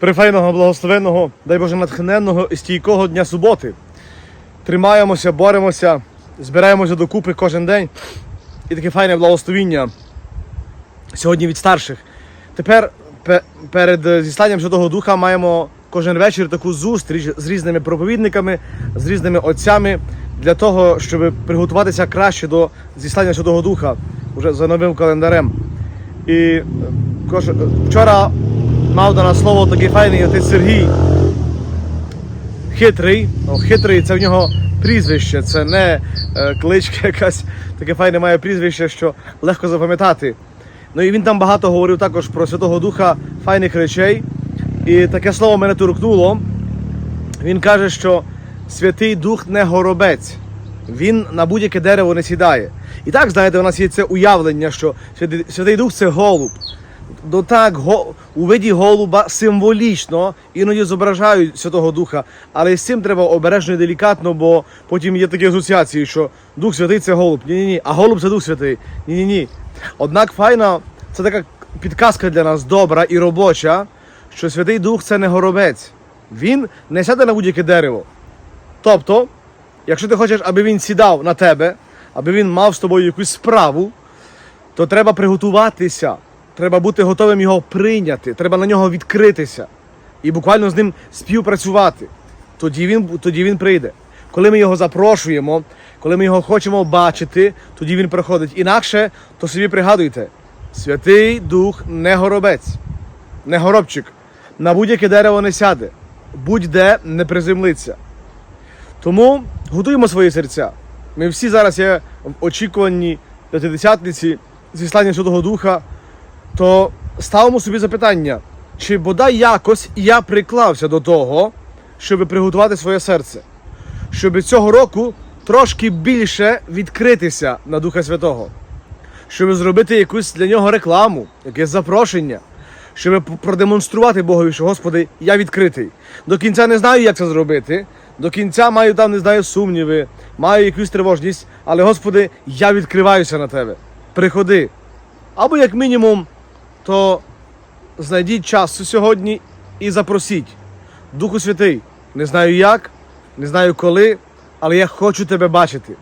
Прифайного, благословенного, дай Боже, натхненного і стійкого дня суботи. Тримаємося, боремося, збираємося докупи кожен день. І таке файне благословіння сьогодні від старших. Тепер пе- перед е, зісланням Святого Духа маємо кожен вечір таку зустріч з різними проповідниками, з різними отцями для того, щоб приготуватися краще до зіслання Святого Духа вже за новим календарем. І е, е, вчора мав до нас слово такий файний отець Сергій. Хитрий, ну, хитрий це в нього прізвище, це не е, кличка якась, таке файне має прізвище, що легко запам'ятати. Ну і він там багато говорив також про Святого Духа файних речей. І таке слово мене торкнуло. Він каже, що Святий Дух не горобець, він на будь-яке дерево не сідає. І так, знаєте, у нас є це уявлення, що Святий, Святий Дух це голуб. Ну так, у виді голуба символічно іноді зображають Святого Духа, але з цим треба обережно і делікатно, бо потім є такі асоціації, що Дух Святий це голуб. Ні-ні ні, а голуб це Дух Святий. Ні-ні ні. Однак файна, це така підказка для нас добра і робоча, що Святий Дух це не горобець. Він не сяде на будь-яке дерево. Тобто, якщо ти хочеш, аби він сідав на тебе, аби він мав з тобою якусь справу, то треба приготуватися. Треба бути готовим його прийняти, треба на нього відкритися і буквально з ним співпрацювати. Тоді він, тоді він прийде. Коли ми його запрошуємо, коли ми його хочемо бачити, тоді він приходить. Інакше, то собі пригадуйте, Святий Дух не горобець, не горобчик. На будь-яке дерево не сяде, будь-де не приземлиться. Тому готуємо свої серця. Ми всі зараз є в очікуванні п'ятидесятниці зіслання Святого Духа, то ставимо собі запитання, чи бодай якось я приклався до того, щоб приготувати своє серце, щоб цього року трошки більше відкритися на Духа Святого, щоб зробити якусь для нього рекламу, якесь запрошення, щоб продемонструвати Богові, що Господи, я відкритий. До кінця не знаю, як це зробити. До кінця маю там, не знаю, сумніви, маю якусь тривожність, але Господи, я відкриваюся на тебе. Приходи. Або як мінімум, то знайдіть час сьогодні і запросіть. Духу Святий, не знаю як, не знаю коли, але я хочу тебе бачити.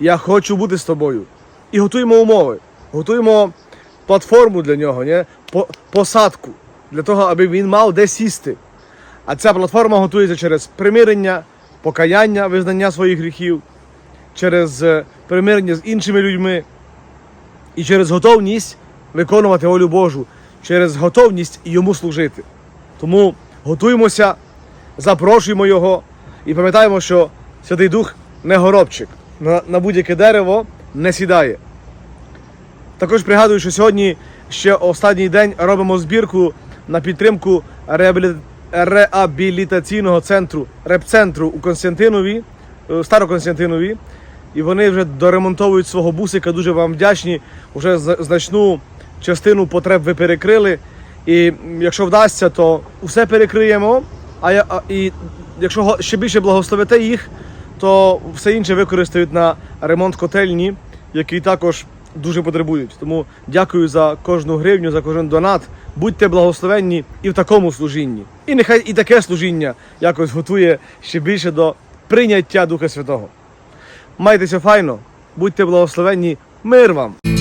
Я хочу бути з тобою. І готуємо умови, готуємо платформу для нього? По- посадку, для того, аби він мав де сісти. А ця платформа готується через примирення, покаяння, визнання своїх гріхів, через е, примирення з іншими людьми і через готовність виконувати волю Божу, через готовність йому служити. Тому готуємося, запрошуємо його і пам'ятаємо, що Святий Дух не горобчик, на, на будь-яке дерево не сідає. Також пригадую, що сьогодні ще останній день робимо збірку на підтримку реабілі- реабілітаційного центру, репцентру у Константинові, е, Староконстантинові. І вони вже доремонтовують свого бусика. Дуже вам вдячні. Зна- значну частину потреб ви перекрили. І якщо вдасться, то все перекриємо. А, я- а і якщо ще більше благословите їх, то все інше використають на ремонт котельні, який також дуже потребують. Тому дякую за кожну гривню, за кожен донат. Будьте благословенні і в такому служінні. І нехай і таке служіння якось готує ще більше до прийняття Духа Святого. Майтеся файно, будьте благословенні, мир вам!